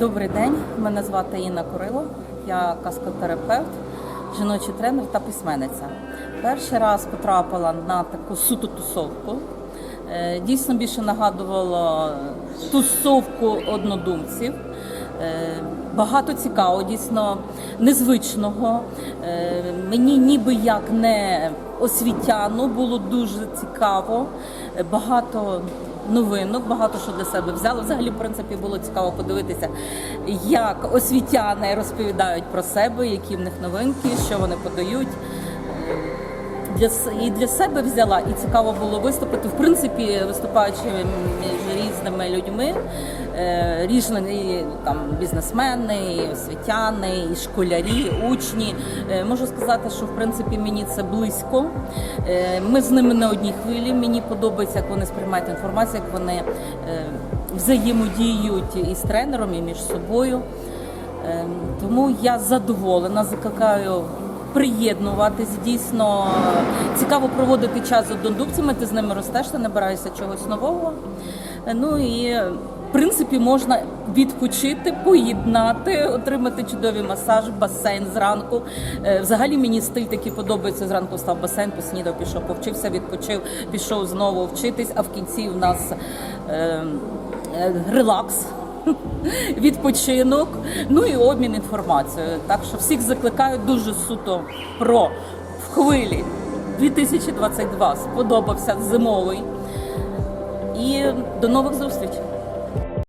Добрий день, мене звати Інна Курило, я каскотерапевт, жіночий тренер та письменниця. Перший раз потрапила на таку суто тусовку. Е, Дійсно більше нагадувало тусовку однодумців. Е, Багато цікавого, дійсно незвичного. Е, Мені ніби як не освітяну було дуже цікаво. Багато новинок, багато що для себе взяла. Взагалі, в принципі, було цікаво подивитися, як освітяни розповідають про себе, які в них новинки, що вони подають. Для і для себе взяла, і цікаво було виступити. В принципі, виступаючи різними людьми, е, різні там бізнесмени, і освітяни, і школярі, учні. Е, Можу сказати, що в принципі мені це близько. Е, Ми з ними на одній хвилі. Мені подобається, як вони сприймають інформацію, як вони взаємодіють із тренером і між собою. Ем, Тому я задоволена, закликаю приєднуватись. Дійсно цікаво проводити час з однодумцями, ти з ними ростеш, ти набираєшся чогось нового. Ну і в принципі можна відпочити, поєднати, отримати чудовий масаж, басейн зранку. Е, Взагалі мені стиль такий подобається. Зранку став басейн, поснідав, пішов, повчився, відпочив, пішов знову вчитись. А в кінці в нас е, е, релакс відпочинок, ну і обмін інформацією. Так що всіх закликаю дуже суто про в хвилі 2022 сподобався зимовий. І до нових зустрічей.